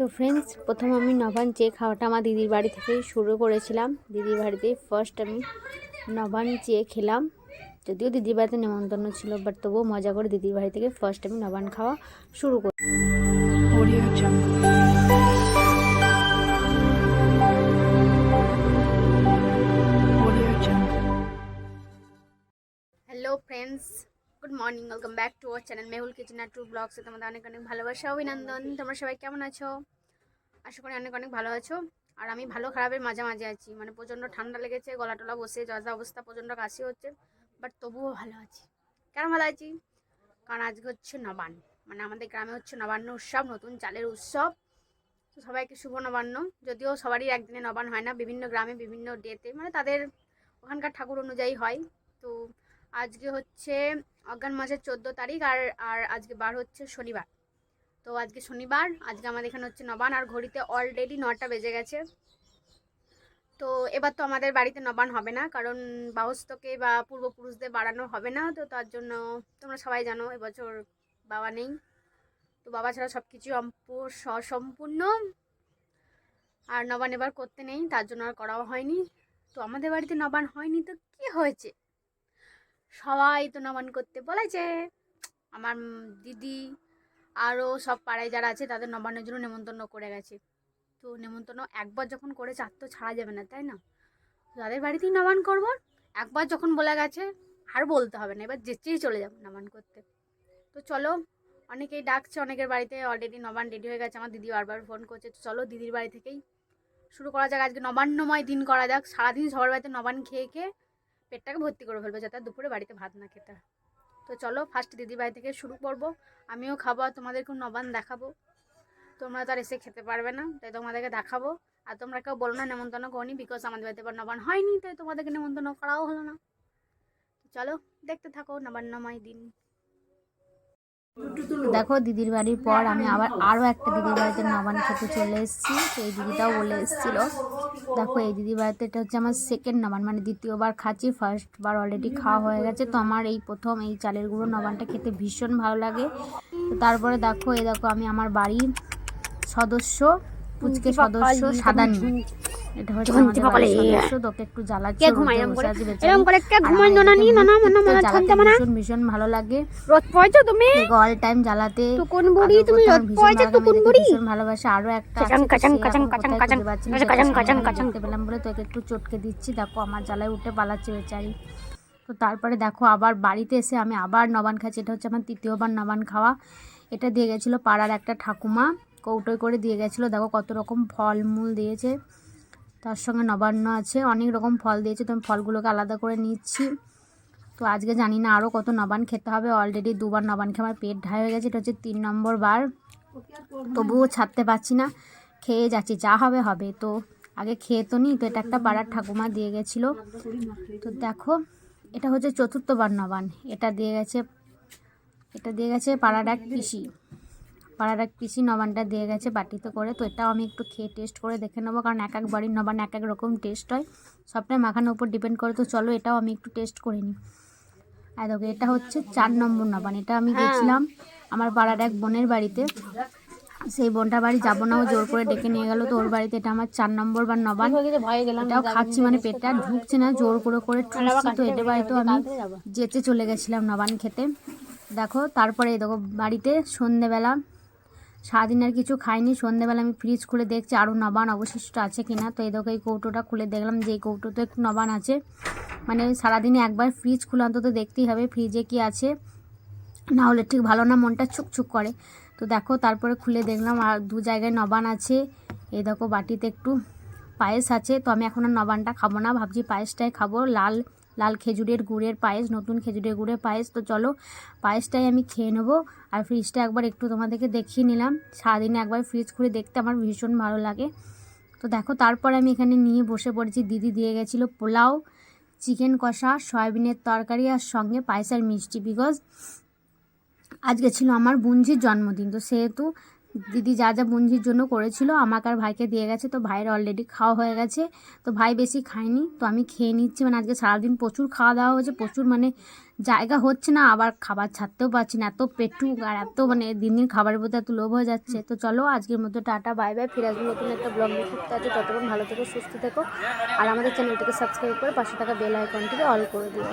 তো ফ্রেন্ডস প্রথম আমি নবান চেয়ে খাওয়াটা আমার দিদির বাড়ি থেকে শুরু করেছিলাম দিদির বাড়িতে ফার্স্ট আমি নবান চেয়ে খেলাম যদিও দিদির বাড়িতে নেমন্তন্ন ছিল বাট তবুও মজা করে দিদির বাড়ি থেকে ফার্স্ট আমি নবান খাওয়া শুরু করি. Hello friends good morning welcome back to our channel Mehul kitchen আর টু ব্লগসে তোমাদের অনেক অনেক ভালোবাসা, অভিনন্দন। তোমরা সবাই কেমন আছো? আশা করি অনেক অনেক ভালো আছো। আর আমি ভালো খারাপের মাঝে মাঝে আছি। মানে প্রচণ্ড ঠান্ডা লেগেছে, গলা টলা বসে জ্বর অবস্থা, প্রচণ্ড কাশি হচ্ছে। বাট তবুও ভালো আছি। কেন ভালো আছি? কারণ আজকে হচ্ছে নবান্ন। মানে আমাদের গ্রামে হচ্ছে নবান্ন উৎসব, নতুন চালের উৎসব। তো সবাইকে শুভ নবান্ন। যদিও সবারই একদিনে নবান্ন হয় না, বিভিন্ন গ্রামে বিভিন্ন ডেতে। মানে তাদের ওখানকার ঠাকুর অনুযায়ী হয়। তো আজকে হচ্ছে অজ্ঞান মাসের চোদ্দ তারিখ আর আর আজকে বার হচ্ছে শনিবার। তো আজকে শনিবার, আজকে আমাদের এখানে হচ্ছে নবান আর ঘড়িতে অলরেডি নটা বেজে গেছে। তো এবার তো আমাদের বাড়িতে নবান হবে না, কারণ বাহস্তকে বা পূর্বপুরুষদের বাড়ানো হবে না, তো তার জন্য তোমরা সবাই জানো, এবছর বাবা নেই। তো বাবা ছাড়া সব কিছু সম্পূর্ণ। আর নবান এবার করতে নেই, তার জন্য আর করাও হয়নি। তো আমাদের বাড়িতে নবান হয়নি, তো কি হয়েছে? সবাই তো নবান করতে বলেছে। আমার দিদি আরও সব পাড়ায় যারা আছে তাদের নবান্নের জন্য নেমন্তন্ন করে গেছে। তো নেমন্তন্ন একবার যখন করেছে আর তো ছাড়া যাবে না, তাই না? তাদের বাড়িতেই নবান করব। একবার যখন বলে গেছে আর বলতে হবে না, এবার যেচেই চলে যাব নবান করতে। তো চলো, অনেকেই ডাকছে, অনেকের বাড়িতে অলরেডি নবান রেডি হয়ে গেছে। আমার দিদি বারবার ফোন করছে। তো চলো, দিদির বাড়ি থেকেই শুরু করা যাক। আজকে নবান্নময় দিন করা যাক। সারাদিন সবার বাড়িতে নবান খেয়ে খেয়ে পেটটাকে ভর্তি করে ফেলবে যাতে দুপুরে বাড়িতে ভাত না খেতে। তো চলো ফার্স্ট দিদি ভাই থেকে শুরু করব। আমিও খাব আর তোমাদেরকেও নবান দেখাবো। তোমরা তো আর এসে খেতে পারবে না, তাই তোমাদেরকে দেখাবো। আর তোমরা কেউ বলো না, নেমন্তন্ন করি বিকজ আমাদের বাড়িতে এবার নবান হয়নি, তাই তোমাদেরকে নেমন্তন্ন করাও হলো না। চলো, দেখতে থাকো নবান্নময় দিন। দেখো দিদির বাড়ির পর আমি আবার আরও একটা দিদির বাড়িতে নবান খেতে চলে এসেছি। তো এই দিদিটাও বলে এসেছিল। দেখো এই দিদির বাড়িতে এটা হচ্ছে আমার সেকেন্ড নবান মানে দ্বিতীয়বার খাচ্ছি। ফার্স্ট বার অলরেডি খাওয়া হয়ে গেছে। তো আমার এই প্রথম এই চালের গুঁড়ো নবানটা খেতে ভীষণ ভালো লাগে। তো তারপরে দেখো এই দেখো আমি আমার বাড়ির সদস্য পুচকে সদস্য সাদানি। এটা হচ্ছে আমাদের বাড়ির সদস্য তোকে একটু জ্বালাচ্ছে কে ঘুমায়? রোদে এরম বসে করে? আছে বেচারি। এরকম করে কে আর না নি না না না না জ্বালাতে মানা ভীষণ ভীষণ ভালো লাগে। রোদ পয়ছো তুমি? অল টাইম জ্বালাতে। টুকুন বুড়ি? তুমি করতে রোদ আমার ভীষণ পয়ছো ভালো লাগে, বুড়ি? ভীষণ ভালোবাসে। আরও একটা কাচাং, কাচাং, কাচাং, কাচাং, কাচাং, খুঁজে পাচ্ছি না, কাচাং, কাচাং, কাচাং। পেলাম বলে তোকে একটু চটকে দিচ্ছি। দেখো আমার জ্বালায় উঠে পালাচ্ছে বেচারি। তো তারপরে দেখো আবার বাড়িতে এসে আমি আবার নবান খাচ্ছি। এটা হচ্ছে আমার তৃতীয়বার নবান খাওয়া। এটা দিয়ে গেছিল পাড়ার একটা ঠাকুমা। কৌটোয় করে দিয়ে গেছিল। দেখো কত রকম ফলমূল দিয়েছে। তার সঙ্গে নবান্ন আছে, অনেক রকম ফল দিয়েছে, তো আমি ফলগুলোকে আলাদা করে নিচ্ছি। তো আজকে জানি না আরও কত নবান খেতে হবে অলরেডি দুবার নবান খেয়ে আমার পেট ঢাই হয়ে গেছে, এটা হচ্ছে তিন নম্বর বার। তবুও ছাড়তে পারছি না, খেয়ে যাচ্ছি, যা হবে হবে। তো আগে খেয়ে তো নি, তো এটা একটা পাড়ার ঠাকুমা দিয়ে গেছিল। তো দেখো, এটা হচ্ছে চতুর্থবার নবান এটা দিয়ে গেছে, এটা দিয়ে গেছে পাড়ার এক পিসি। পাড়ার এক পিসি নবানটা দিয়ে গেছে বাটিতে করে তো এটাও আমি একটু খেয়ে টেস্ট করে দেখে নেব কারণ এক এক বাড়ির নবান এক এক রকম টেস্ট হয়। সবটাই মাখানোর উপর ডিপেন্ড করে তো চলো এটাও আমি একটু টেস্ট করে নিই। আর দেখো এটা হচ্ছে চার নম্বর নবান এটা আমি গেছিলাম আমার পাড়ার এক বোনের বাড়িতে। সেই বোনটা বাড়ি যাব না ও জোর করে ডেকে নিয়ে গেল তো ওর বাড়িতে এটা আমার চার নম্বর বা নবান এটাও খাচ্ছি মানে পেটটা ঢুকছে না জোর করে করে ঠুকছি তো এটা বাড়িতেও আমি যেতে চলে গেছিলাম নবান খেতে। দেখো তারপরে এই দেখো বাড়িতে সন্ধেবেলা সারাদিন আর কিছু খাইনি। সন্ধেবেলা আমি ফ্রিজ খুলে দেখছি আরও নবান অবশিষ্ট আছে কিনা। তো দেখো এই কৌটোটা খুলে দেখলাম যে এই কৌটোতে একটু নবান আছে। মানে সারাদিনে একবার ফ্রিজ খুলে অন্তত দেখতেই হবে ফ্রিজে কি আছে। না হলে ঠিক ভালো না, মনটা ছুকছুক করে। তো দেখো তারপরে খুলে দেখলাম আর দু জায়গায় নবান আছে। এই দেখো বাটিতে একটু পায়েস আছে। তো আমি এখন আর নবানটা খাব না, ভাবছি পায়েসটাই খাব। লাল লাল খেজুরের গুড়ের পায়েস, নতুন খেজুরের গুড়ের পায়েস। তো চলো, পায়েসটাই আমি খেয়ে নেব। আর ফ্রিজটা একবার একটু তোমাদেরকে দেখিয়ে নিলাম। সারাদিনে একবার ফ্রিজ খুলে দেখতে আমার ভীষণ ভালো লাগে। তো দেখো, তারপর আমি এখানে নিয়ে বসে পড়েছি। দিদি দিয়ে গেছিল পোলাও, চিকেন কষা, সয়াবিনের তরকারি আর সঙ্গে পায়েস আর মিষ্টি। বিকজ আজকে ছিল আমার বুঞ্জির জন্মদিন। তো সেহেতু দিদি যা যা বঞ্জির জন্য করেছিল, আমাকে আর ভাইকে দিয়ে গেছে। তো ভাইয়ের অলরেডি খাওয়া হয়ে গেছে। তো ভাই বেশি খায়নি। তো আমি খেয়ে নিচ্ছি। মানে আজকে সারাদিন প্রচুর খাওয়া দাওয়া হয়েছে। প্রচুর মানে জায়গা হচ্ছে না। আবার খাবার ছাড়তেও পারছি না। এত পেটুক আর এত মানে দিন দিন খাবারের প্রতি এত লোভ হয়ে যাচ্ছে। তো চলো আজকের মতো টাটা, বাই বাই। ফিরে আসব নতুন একটা ব্লগ করতে আছে ততক্ষণ ভালো থেকো, সুস্থ থেকো। আর আমাদের চ্যানেলটিকে সাবস্ক্রাইব করে পাশে থাকা বেল আইকনটিকে অল করে দিও।